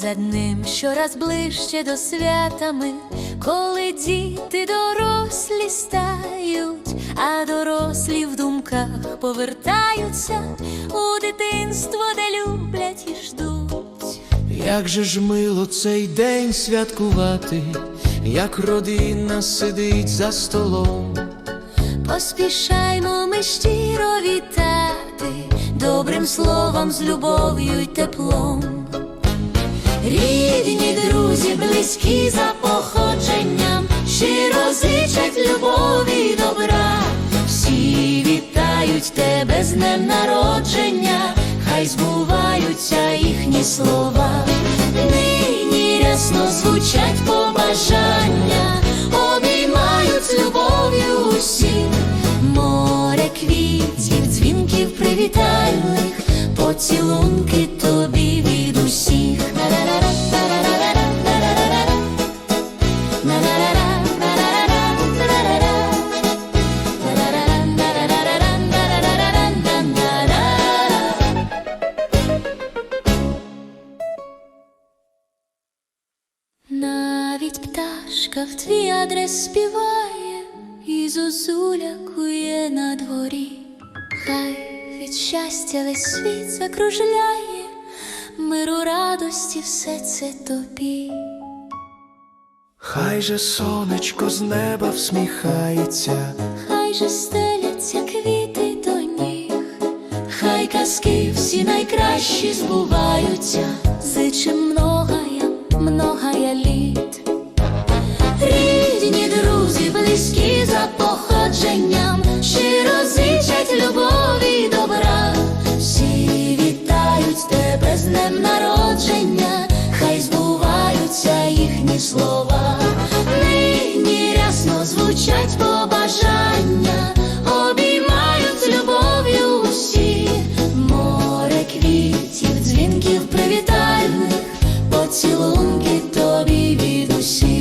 за днем щораз ближче до святами, коли діти дорослі стають, а дорослі в думках повертаються у дитинство, де люблять і ждуть. Як же ж мило цей день святкувати, як родина сидить за столом. Поспішаймо ми щиро вітати добрим словом з любов'ю й теплом. Рідні друзі, близькі за походженням, щиро зичать любові й добра. Всі вітають тебе з днем народження, хай збуваються їхні слова. Нині рясно звучать побажання, обіймають з любов'ю усіх. Море квітів, дзвінків привітальних, поцілунки Навіть пташка в твій адрес співає, і кує на хай від щастя весь світ закружляє, миру радості все це тобі. Хай же сонечко з неба всміхається, хай же стеляться квіти до ніг, хай казки всі найкращі збуваються, зичим многая, многая літ. Рідні, друзі, близькі за походженням, щиро зичать любові і добра, всі вітають тебе з днем народження, хай збуваються їхні слова. поцілунки тобі від усіх.